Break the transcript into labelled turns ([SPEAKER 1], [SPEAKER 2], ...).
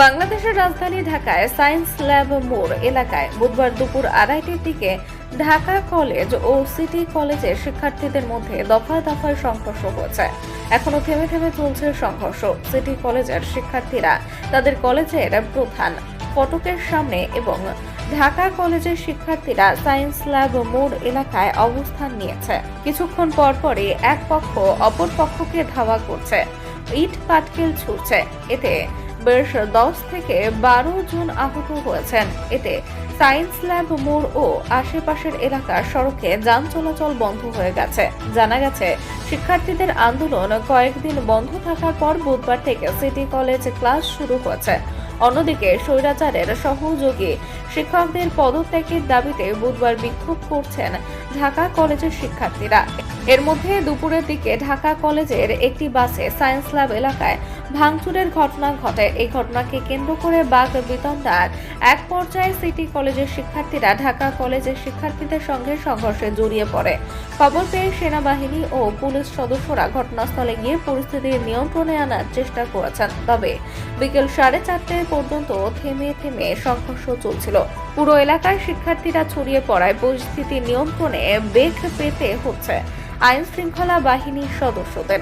[SPEAKER 1] বাংলাদেশের রাজধানী ঢাকায় সায়েন্স ল্যাব মোড় এলাকায় বুধবার দুপুর আড়াইটির দিকে ঢাকা কলেজ ও সিটি কলেজের শিক্ষার্থীদের মধ্যে দফায় দফায় সংঘর্ষ হয়েছে। এখনও থেমে থেমে চলছে সংঘর্ষ। সিটি কলেজের শিক্ষার্থীরা তাদের কলেজের প্রধান ফটকের সামনে এবং ঢাকা কলেজের শিক্ষার্থীরা সায়েন্স ল্যাব মোড় এলাকায় অবস্থান নিয়েছে। কিছুক্ষণ পর পরই এক পক্ষ অপর পক্ষকে ধাওয়া করছে। ইট পাটকেল ছুটছে এতে বেশ দশ থেকে বারো জন আহত হয়েছেন। এতে সায়েন্স ল্যাব মোড় ও আশেপাশের এলাকার সড়কে যান চলাচল বন্ধ হয়ে গেছে। জানা গেছে, শিক্ষার্থীদের আন্দোলন কয়েকদিন বন্ধ থাকার পর বুধবার থেকে সিটি কলেজ ক্লাস শুরু হয়েছে। অন্যদিকে স্বৈরাচারের সহযোগী শিক্ষকদের পদত্যাগের দাবিতে বুধবার বিক্ষোভ করছেন ঢাকা কলেজের শিক্ষার্থীরা। এর মধ্যে দুপুরের দিকে ঢাকা কলেজের একটি বাসে সায়েন্স ল্যাব এলাকায় ভাঙচুরের ঘটনা ঘটে। এই ঘটনাকে কেন্দ্র করে বাঘ বিতন্ডার এক পর্যায়ে সিটি কলেজের শিক্ষার্থীরা ঢাকা কলেজের শিক্ষার্থীদের সঙ্গে সংঘর্ষে জড়িয়ে পড়ে। খবর পেয়ে সেনাবাহিনী ও পুলিশ সদস্যরা ঘটনাস্থলে গিয়ে পরিস্থিতি নিয়ন্ত্রণে আনার চেষ্টা করেছেন। তবে বিকেল সাড়ে চারটে পর্যন্ত থেমে থেমে সংঘর্ষ চলছিল। পুরো এলাকায় শিক্ষার্থীরা ছড়িয়ে পড়ায় পরিস্থিতি নিয়ন্ত্রণে বেগ পেতে হচ্ছে। আইন শৃঙ্খলা বাহিনীর সদস্যদের।